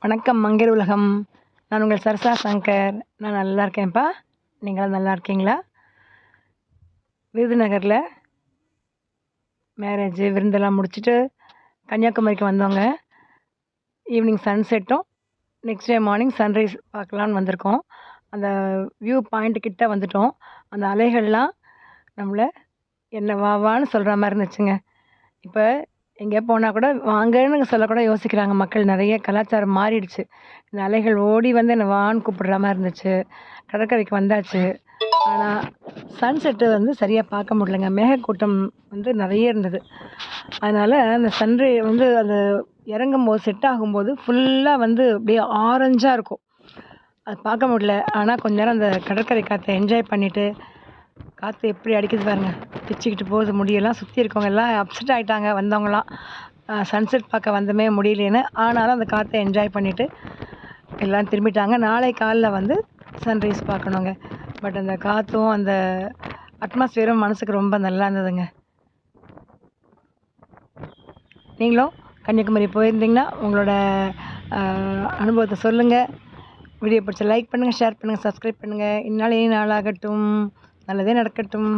வணக்கம் மங்கர் உலகம். நான் உங்கள் சரசா சங்கர். நான் நல்லா இருக்கேன்ப்பா. நீங்களாம் நல்லா இருக்கீங்களா? விருதுநகரில் மேரேஜு விருந்தெல்லாம் முடிச்சுட்டு கன்னியாகுமரிக்கு வந்தோங்க. ஈவினிங் சன்செட்டும் நெக்ஸ்ட் டே மார்னிங் சன்ரைஸ் பார்க்கலான்னு வந்திருக்கோம். அந்த வியூ பாயிண்ட் கிட்டே வந்துட்டோம். அந்த அலைகள்லாம் நம்மளை என்ன வா வான்னு சொல்கிற மாதிரி இருந்துச்சுங்க. இப்போ எங்கே போனால் கூட வாங்கன்னு சொல்லக்கூட யோசிக்கிறாங்க மக்கள். நிறைய கலாச்சாரம் மாறிடுச்சு. இந்த அலைகள் ஓடி வந்து என்னை வான்னு கூப்பிடுற மாதிரி இருந்துச்சு. கடற்கரைக்கு வந்தாச்சு. ஆனால் சன்செட்டு வந்து சரியாக பார்க்க முடியலங்க. மேகக்கூட்டம் வந்து நிறைய இருந்தது. அதனால் அந்த சன்ரை வந்து அந்த இறங்கும் போது செட் ஆகும்போது ஃபுல்லாக வந்து அப்படியே ஆரஞ்சாக இருக்கும். அது பார்க்க முடியல. ஆனால் கொஞ்ச நேரம் அந்த கடற்கரை காற்றை என்ஜாய் பண்ணிவிட்டு காற்று எப்படி அடிக்குது பாருங்க. பிச்சுக்கிட்டு போகுது முடியெல்லாம். சுற்றி இருக்கவங்க எல்லாம் அப்செட் ஆகிட்டாங்க வந்தவங்களாம். சன்செட் பார்க்க வந்தமே முடியலேன்னு. ஆனாலும் அந்த காற்றை என்ஜாய் பண்ணிவிட்டு எல்லாம் திரும்பிட்டாங்க. நாளை காலைல வந்து சன்ரைஸ் பார்க்கணுங்க. பட் அந்த காற்றும் அந்த அட்மாஸ்பியரும் மனசுக்கு ரொம்ப நல்லா இருந்ததுங்க. நீங்களும் கன்னியாகுமரி போயிருந்தீங்கன்னா உங்களோட அனுபவத்தை சொல்லுங்கள் வீடியோ பிடிச்ச லைக் பண்ணுங்கள் ஷேர் பண்ணுங்கள் சப்ஸ்கிரைப் பண்ணுங்கள் இந்நாளே நாளாகட்டும். நல்லதே நடக்கட்டும்.